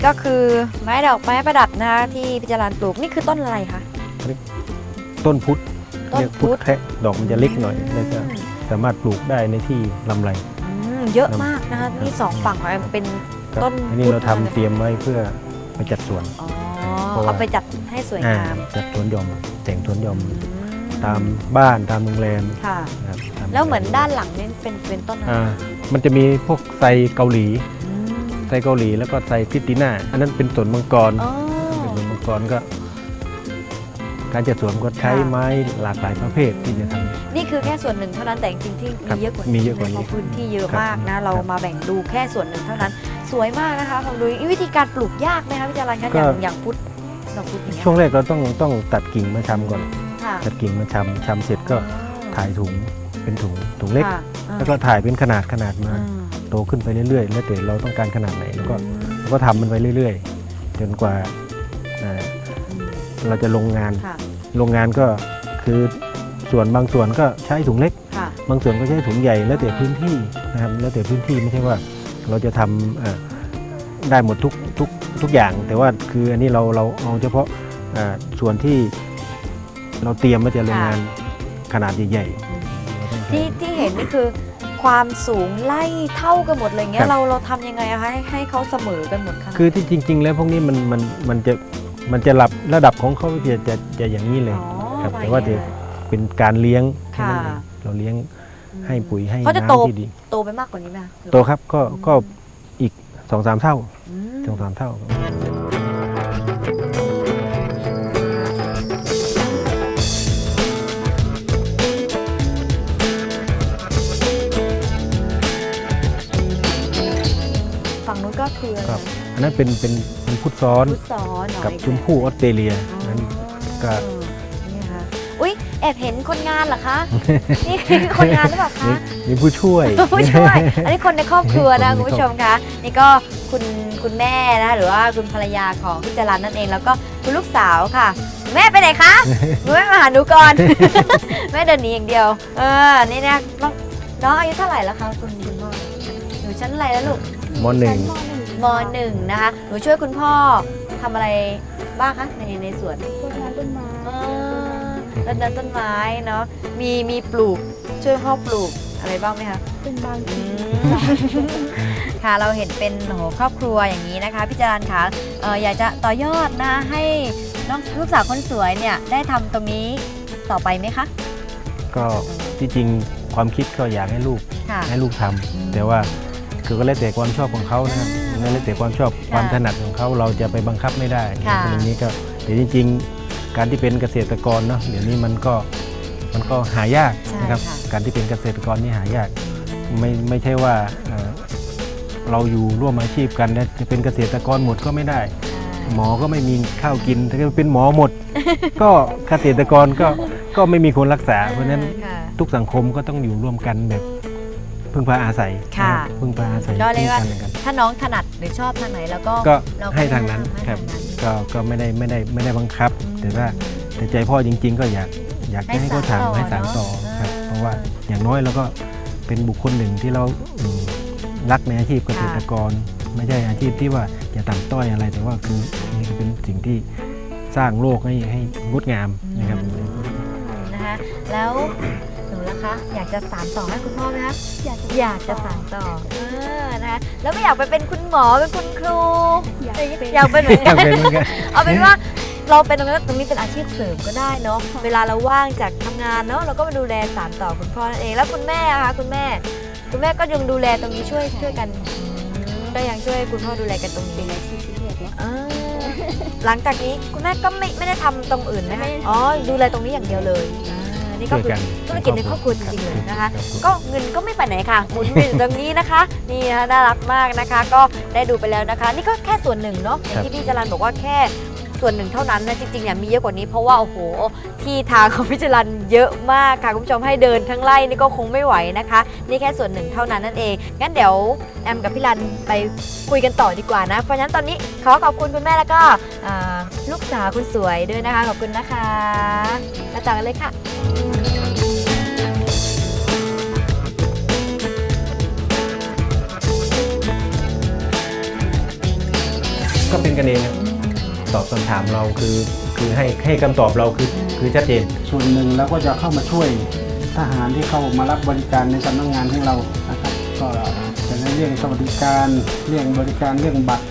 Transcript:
นนี้ก็คือไม้ดอกไม้ประดับนะคะที่พิจารณาปลูกนี่คือต้นอะไรคะ ต้นพุทธต้นเรียกพุพุททธธแคะดอกมันจะเล็กหน่อยแล้วก็สามารถปลูกได้ในที่ลำไร อืมเยอะมากนะคะนี่สองฝั่งของแอมเป็น ครับต้นอันนี้พุทธเราทำเลยเตรียมไว้เพื่อไปจัดสวน อ๋อเพราะว่า เอาไปจัดให้สวยอ่างามจัดสวนหย่อมแต่งสวนหย่อมอืตามบ้านตามโรงแรมค่ะ นะครับตาแล้วเหมือนด้านหลังนี่เป็นเป็นต้นอะไรอ่ามันจะมีพวกไซเกาหลีอืม ไซเกาหลีแล้วก็ไซคริสติน่าอันนั้นเป็นสวนมังกรอ๋อ เป็นสวนมังกรก็ การจัดสวนก็ใช้ค่ะ ไม้หลากหลายประเภทที่จะทำนี่คือแค่ส่วนหนึ่งเท่านั้นแต่จริงๆที่ครัมีบเยอะกว่ามีนี้เยอะกว่านี้เพราะพื้นที่เยอะครับมากนะเราครับมาแบ่งดูแค่ส่วนหนึ่งเท่านั้น สวยมากนะคะผมดูวิธีการปลูกยากไหมคะพี่จารันคะอย่างอย่างพุทธดอกพุทธอย่างเงี้ยช่วงแรกเราต้องต้องตัดกิ่งมาชำก่อน ค่ะตัดกิ่งมาชำชำเสร็จก็ถ่ายถุงเป็นถุงถุงเล็ก ค่ะอ่าแล้วก็ถ่ายเป็นขนาดขนาดมาอ่า โตขึ้นไปเรื่อยๆ แล้วแต่เราต้องการขนาดไหนแล้วก็แล้วก็ทำมันไปเรื่อยๆ จนกว่าอ่าเราจะลงงาน ค่ะ โรงงานก็คือส่วนบางส่วนก็ใช้ถุงเล็ก ค่ะ บางส่วนก็ใช้ถุงใหญ่แล้วแต่พื้นที่นะครับแล้วแต่พื้นที่ไม่ใช่ว่าเราจะทำเอ่อได้หมดทุกทุกทุกอย่าง แต่ว่าคืออันนี้เราเราเอาเฉพาะอ่าส่วนที่เราเตรียมมาจะโรงงานขนาดใหญ่ๆเราต้องใช้ ที่ที่เห็นนี่คือ ความสูงไล่เท่ากันหมดเลยเงี้ครัยบ เราเราทำยังไงอะคะให้ให้เขาเสมอกันหมดขนาดคือที่จริง ๆ แล้วพวกนี้มันมันมันจะมันจะระดับระดับของเขาจะจะจะอย่างนี้เลย อ๋อครับประมณแต่ว่านี้จะเลยเป็นการเลี้ยงค่ะแนั้นเองเราเลี้ยงให้ปุ๋ยให้เขาจะโตน้ำที่ดี โตไปมากกว่านี้ไหมคะโตครับก็ก็อีกสองสามเท่าอืม สองสามเท่าฝั่ง นะอันนั้นเป็นเป็นเป็นพุทธซ้อนพุทธซ้อนเหรอกับอีชมพู่ออสเตรเลียอ๋อนั้นก็เออนี่ค่ะอุ้ยแอบเห็นคนงานเหรอคะนี่คือคนงานหรือเปล่ามีคะ มีผู้ช่วย ผู้ช่วยอันนี้คนในครอบครัวนะคนในคุณผู้ชมคะนี่ก็คุณคุณแม่นะหรือว่าคุณภรรยาของพี่จรันนั่นเองแล้วก็คุณลูกสาวค่ะ แม่ไปไหนคะ แม่มาหาหนูก่อน แม่เดินหนีอย่างเดียว เออนี่นะน้องน้องอายุเท่าไหร่แล้วคะคุณคุณพ่อหนูชั้นอะไรแล้วลูกมหนึ่งมหนึ่ง นะคะ หนูช่วยคุณพ่อทำอะไรบ้างคะในในสวนต้นไม้ต้นไม้เออต้นนั้นต้นไม้เนาะ มีมีปลูกช่วยพ่อปลูกอะไรบ้างไหมคะ เป็นบางอืทีมค่ะเราเห็นเป็นโอ้โหครอบครัวอย่างนี้นะคะพี่จารานคะเอ่ออยากจะต่อยอดนะให้น้องลูกสาวคนสวยเนี่ยได้ทำตรงนี้ต่อไปไหมคะก็ที่จริงความคิดก็อยากให้ลูกค่ะ ให้ลูกทำแต่ว่าคือก็แล้วแต่ความชอบของเขานะครับ อ่าแล้วแต่ความชอบความถนัดของเขาเราจะไปบังคับไม่ได้ค่ะตรงนี้ก็แต่จริง ๆ การที่เป็นเกษตรกรเนาะเดี๋ยวนี้มันก็มันก็หายากใช่นะครับค่ะการที่เป็นเกษตรกรนี่หายากไม่ไม่ใช่ว่าเอ่อเราอยู่ร่วมอาชีพกันแล้วจะเป็นเกษตรกรหมดก็ไม่ได้ หมอก็ไม่มีข้าวกินถ้าเป็นหมอหมด ก็เกษตรกรก็ก็ไม่มีคนรักษา เพราะฉะนั้นค่ะทุกสังคมก็ต้องอยู่ร่วมกันแบบ พึ่งพาอาศัยค่ะ นะครับพึ่งพาอาศัยก็เรียกว่า ซึ่งกันและกัน ถ้าน้องถนัดหรือชอบทางไหนแล้วก็ก็เราก็ให้ทางนั้นให้ครับ ทางนั้นก็ก็ไม่ได้ไม่ได้ไม่ได้บังคับ แต่ว่าแต่ใจพ่อจริง ๆ ก็อยากอยากจะให้เขาทำให้สานต่อครับ เพราะว่าอย่างน้อยเราก็เป็นบุคคลหนึ่งที่เราอืมรักในอาชีพเกษตรกร ไม่ใช่อาชีพที่ว่าจะต่ำต้อยอะไร แต่ว่าคือนี่คือเป็นสิ่งที่สร้างโลกให้ให้งดงามนะครับนะคะแล้วห นูล่ะคะ อยากจะสานต่อให้คุณพ่อไหมคะอยากจะอยากจะสานต่อเออนะคะแล้วไม่อยากไปเป็นคุณหมอเป็นคุณครูอยากเป็นอยากเป็นเหมือนอกัยานกเป็นเหมือนกันเอาเป็นว่าเราเป็นตรงนั้นตรงนี้เป็นอาชีพเสริมก็ได้เนาะเวลาเราว่างจากทำงานเนาะเราก็มาดูแลสานต่อคุณพ่อนั่นเองแล้วคุณแม่อะคะคุณแม่ คุณแม่ก็ยังดูแลตรงนี้ช่วยช่วยกันอืมก็ยังช่วยคุณพ่อดูแลกันตรงนี้เป็นอาชีพพิเศษนะอ่าหลังจากนี้คุณแม่ก็ไม่ไม่ได้ทำตรงอื่นนะคะอ๋อดูแลตรงนี้อย่างเดียวเลยอ่า นี่ก็ช่วยคือกันธุรกิจในครอบครัวจริงๆเลยนะคะรับก็เงินก็ไม่ไปไหนค่ะหมุนเวียนอยู่ตรงนี้นะคะนี่นะคะน่ารักมากนะคะ ก็ได้ดูไปแล้วนะคะ นี่ก็แค่ส่วนหนึ่งเนาะอย่างที่พี่จรันบอกว่าแค่ส่วนหนึ่งเท่านั้นนะจริงๆเนี่ยมีเยอะกว่านี้เพราะว่าโอ้โหที่ทางของพี่จรันเยอะมากค่ะคุณผู้ชมให้เดินทั้งไร่นี่ก็คงไม่ไหวนะคะ นี่แค่ส่วนหนึ่งเท่านั้นนั่นเอง งั้นเดี๋ยวแอมกับพี่รันไปคุยกันต่อดีกว่านะ เพราะฉะนั้นตอนนี้ขอขอบคุณคุณแม่แล้วก็อ่าลูกสาวคุณสวยด้วยนะคะขอบคุณนะคะมาต่อกันเลยค่ะพ ก็เป็นกันเองครับตอบคำถามเราคือคือให้ให้คำตอบเราคือคือชัดเจน ส่วนหนึ่งเราก็จะเข้ามาช่วยทหารที่เข้ามารับบริการในสำนักงานของเรานะครับก็จะในเรื่องสวัสดิการเรื่องบริการเรื่องบัตร